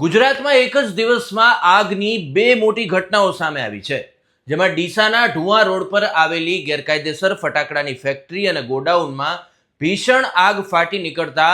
ગુજરાતમાં એક જ દિવસમાં આગની બે મોટી ઘટનાઓ સામે આવી છે, જેમાં ડીસાના ઢુવા રોડ પર આવેલી ગેરકાયદેસર ફટાકડાની ફેક્ટરી અને ગોડાઉનમાં ભીષણ આગ ફાટી નીકળતા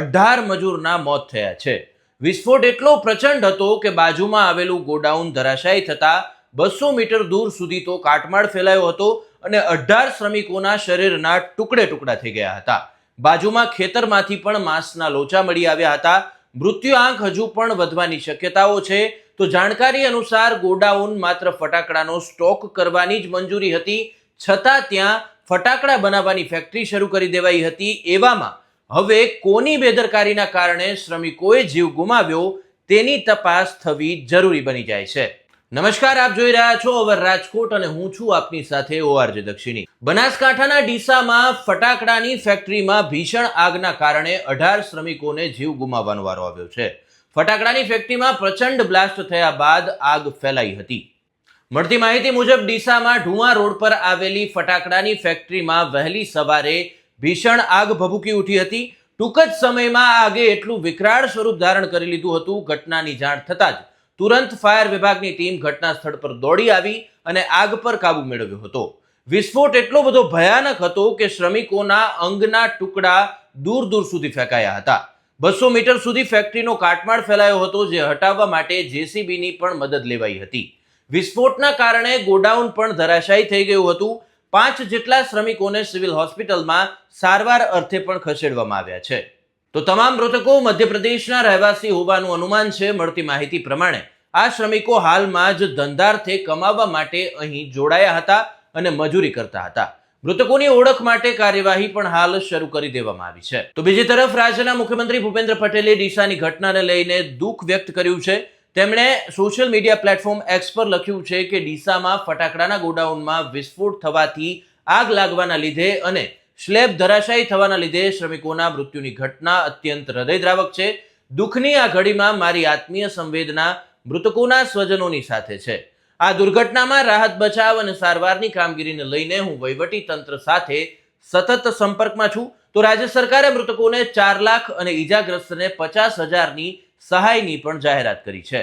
અઢાર મજૂરના મોત થયા છે. વિસ્ફોટ એટલો પ્રચંડ હતો કે બાજુમાં આવેલું ગોડાઉન ધરાશાયી થતા બસો મીટર દૂર સુધી તો કાટમાળ ફેલાયો હતો અને અઢાર શ્રમિકોના શરીરના ટુકડે ટુકડા થઈ ગયા હતા. બાજુમાં ખેતરમાંથી પણ માંસના લોચા મળી આવ્યા હતા મૃત્યુ આંક હજુ પણ વધવાની શક્યતાઓ છે. તો જાણકારી અનુસાર ગોડાઉન માત્ર ફટાકડાનો સ્ટોક કરવાની જ મંજૂરી હતી. છતાં ત્યાં ફટાકડા બનાવવાની ફેક્ટરી શરૂ કરી દેવાઈ હતી. એવામાં હવે કોની બેદરકારીના કારણે શ્રમિકોએ જીવ ગુમાવ્યો તેની તપાસ થવી જરૂરી બની જાય છે. નમસ્કાર, આપ જોઈ રહ્યા છો અવર રાજકોટ અને હું છું આપની સાથે ઓઆરજે દક્ષિણી. બનાસકાંઠાના ડીસામાં ફટાકડાની ફેક્ટરીમાં ભીષણ આગના કારણે અઢાર શ્રમિકોને જીવ ગુમાવવાનો વારો આવ્યો છે. ફટાકડાની ફેક્ટરીમાં પ્રચંડ બ્લાસ્ટ થયા બાદ આગ ફેલાઈ હતી. મળતી માહિતી મુજબ, ડીસામાં ઢુવા રોડ પર આવેલી ફટાકડાની ફેક્ટરીમાં વહેલી સવારે ભીષણ આગ ભભૂકી ઉઠી હતી. ટૂંક જ સમયમાં આગે એટલું વિકરાળ સ્વરૂપ ધારણ કરી લીધું હતું. ઘટનાની જાણ થતાં જ તુરંત ફાયર વિભાગની ટીમ ઘટના સ્થળ પર દોડી આવી અને આગ પર કાબુ મેળવ્યો હતો. વિસ્ફોટ એટલો બધો ભયાનક હતો કે શ્રમિકોના અંગના ટુકડા દૂર દૂર સુધી ફેંકાયા હતા. બસો મીટર સુધી ફેક્ટરીનો કાટમાળ ફેલાયો હતો, જે હટાવવા માટે જેસીબીની પણ મદદ લેવાઈ હતી. વિસ્ફોટના કારણે ગોડાઉન પણ ધરાશાયી થઈ ગયું હતું. પાંચ જેટલા શ્રમિકોને સિવિલ હોસ્પિટલમાં સારવાર અર્થે પણ ખસેડવામાં આવ્યા છે. તો તમામ મૃતકો મધ્યપ્રદેશના રહેવાસી હોવાનું અનુમાન છે. મળતી માહિતી પ્રમાણે આ શ્રમિકો હાલમાં જ ધંધાર્થે કમાવવા માટે અહીં જોડાયા હતા અને મજૂરી કરતા હતા. મૃતકોની ઓળખ માટે કાર્યવાહી પણ હાલ શરૂ કરી દેવામાં આવી છે. તો બીજી તરફ રાજ્યના મુખ્યમંત્રી ભૂપેન્દ્ર પટેલે ડીસાની ઘટનાને લઈને દુઃખ વ્યક્ત કર્યું છે. તેમણે સોશિયલ મીડિયા પ્લેટફોર્મ એક્સ પર લખ્યું છે કે ડીસામાં ફટાકડાના ગોડાઉનમાં વિસ્ફોટ થવાથી આગ લાગવાના લીધે અને સ્લેબ ધરાશાયી થવાના લીધે શ્રમિકોના મૃત્યુની ઘટના અત્યંત હૃદયદ્રાવક છે. દુઃખની આ ઘડીમાં મારી આત્મીય સંવેદના મૃતકોના સ્વજનોની સાથે છે. આ દુર્ઘટનામાં રાહત, બચાવ અને સારવારની કામગીરીને લઈને હું વહીવટી તંત્ર સાથે સતત સંપર્કમાં છું. તો રાજ્ય સરકારે મૃતકોને ચાર લાખ અને ઈજાગ્રસ્તને પચાસ હજારની સહાયની પણ જાહેરાત કરી છે.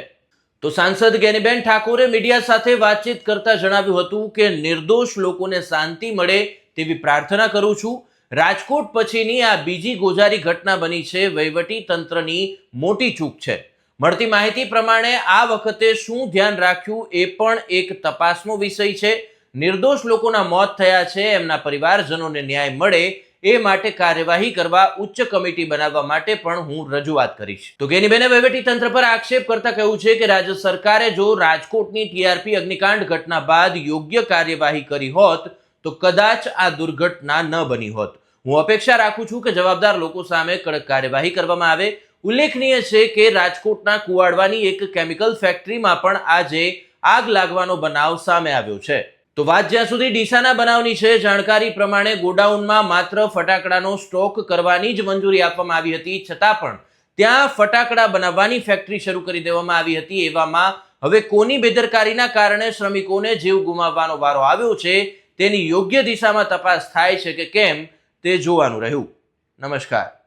તો સાંસદ ગેનીબેન ઠાકોરે મીડિયા સાથે વાતચીત કરતા જણાવ્યું હતું કે નિર્દોષ લોકોને શાંતિ મળે તેવી પ્રાર્થના કરું છું. રાજકોટ પછીની આ બીજી ગોજારી ઘટના બની છે. વહીવટી તંત્રની મોટી ચૂક છે. મળતી માહિતી પ્રમાણે આ વખતે શું ધ્યાન રાખ્યું એ પણ એક તપાસનો વિષય છે. નિર્દોષ લોકોના મોત થયા છે. એમના પરિવારજનોને ન્યાય મળે એ માટે કાર્યવાહી કરવા ઉચ્ચ કમિટી બનાવવા માટે પણ હું રજૂઆત કરીશ. તો ગેનીબેને વહીવટી તંત્ર પર આક્ષેપ કરતા કહ્યું છે કે રાજ્ય સરકારે જો રાજકોટની ટીઆરપી અગ્નિકાંડ ઘટના બાદ યોગ્ય કાર્યવાહી કરી હોત તો કદાચ આ દુર્ઘટના ન બની હોત. હું અપેક્ષા રાખું છું કે જવાબદાર લોકો સામે કડક કાર્યવાહી કરવામાં આવે. ઉલ્લેખનીય છે કે રાજકોટના કુવાડવાની એક કેમિકલ ફેક્ટરીમાં પણ આજે આગ લાગવાનો બનાવ સામે આવ્યો છે. તો વાત જ્યાં સુધી ડીસાના બનાવની છે, જાણકારી પ્રમાણે ગોડાઉનમાં માત્ર ફટાકડાનો સ્ટોક કરવાની જ મંજૂરી આપવામાં આવી હતી. છતાં પણ ત્યાં ફટાકડા બનાવવાની ફેક્ટરી શરૂ કરી દેવામાં આવી હતી. એવામાં હવે કોની બેદરકારીના કારણે શ્રમિકોને જીવ ગુમાવવાનો વારો આવ્યો છે તેની યોગ્ય દિશામાં તપાસ થાય છે કે કેમ તે જોવાનું રહ્યું. નમસ્કાર.